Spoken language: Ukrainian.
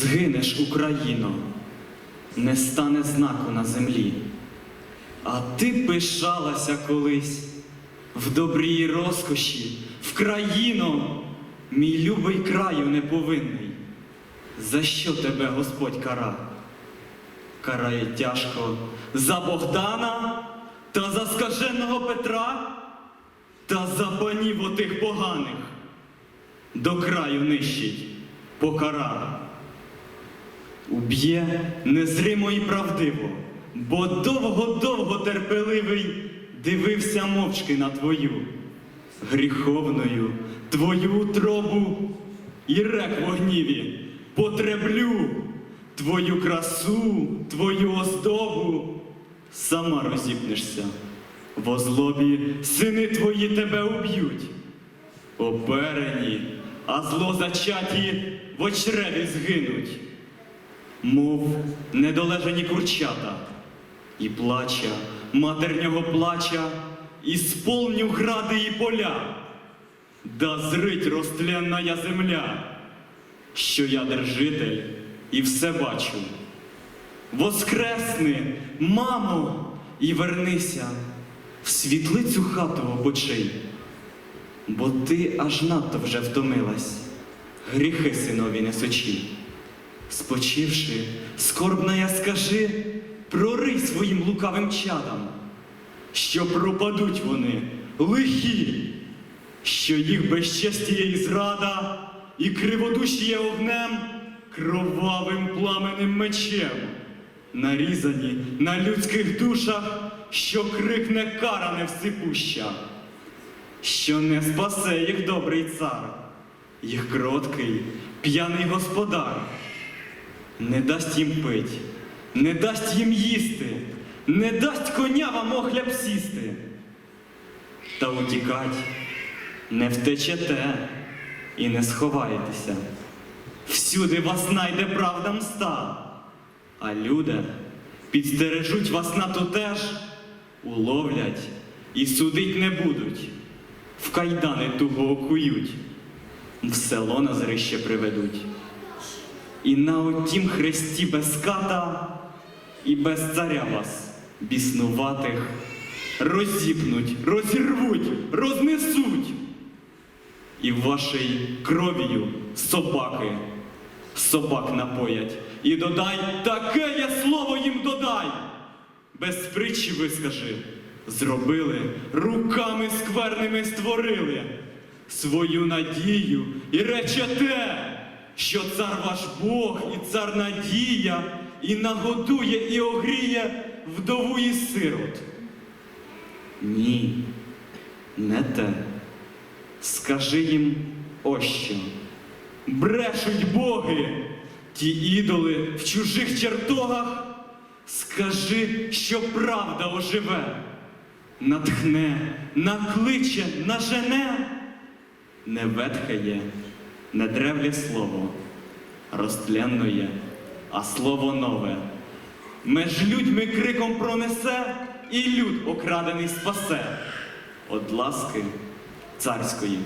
Згинеш, Україно, не стане знаку на землі. А ти пишалася колись в добрій розкоші, в країно, мій любий краю неповинний. За що тебе Господь кара? Карає тяжко за Богдана та за скаженого Петра та за панів отих поганих. До краю нищить покара. Уб'є незримо і правдиво, бо довго-довго терпеливий дивився мовчки на твою гріховною твою утробу і рек в огніві потреблю твою красу, твою оздобу, сама розіпнешся. В злобі. Сини твої тебе уб'ють, оперені, а зло зачаті в очреві згинуть мов недолежані курчата, і плача, матернього плача, і сполню гради і поля, да зрить розтленная земля, що я держитель і все бачу. Воскресни, мамо, і вернися в світлицю хату обочей, бо ти аж надто вже втомилась, гріхи синові несучи. Спочивши, скорбна я скажи, прорий своїм лукавим чадам, що пропадуть вони лихі, що їх безчестіє і зрада, і криводушіє огнем, кровавим пламенним мечем, нарізані на людських душах, що крикне кара невсипуща, що не спасе їх добрий цар, їх кроткий, п'яний господар не дасть їм пить, не дасть їм їсти, не дасть конявам охляб сісти. Та утікать не втечете і не сховаєтеся. Всюди вас найде правда мста, а люди підстережуть вас на то теж, уловлять і судить не будуть, в кайдани туго окують, в село на зрище приведуть. І на отім хресті без ката і без царя вас, біснуватих, розіпнуть, розірвуть, рознесуть. І вашій кров'ю собаки, собак напоять. І додай таке я слово їм додай. Без притчі вискажи, зробили, руками скверними створили свою надію і речете що цар ваш Бог і цар надія, і нагодує, і огріє вдову і сирот. Ні, не те. Скажи їм ось що. Брешуть боги, ті ідоли в чужих чертогах. Скажи, що правда оживе, натхне, накличе, нажене, не ветхає не древлє слово, розтлянує, а слово нове. Меж людьми криком пронесе, і люд окрадений спасе. От ласки царської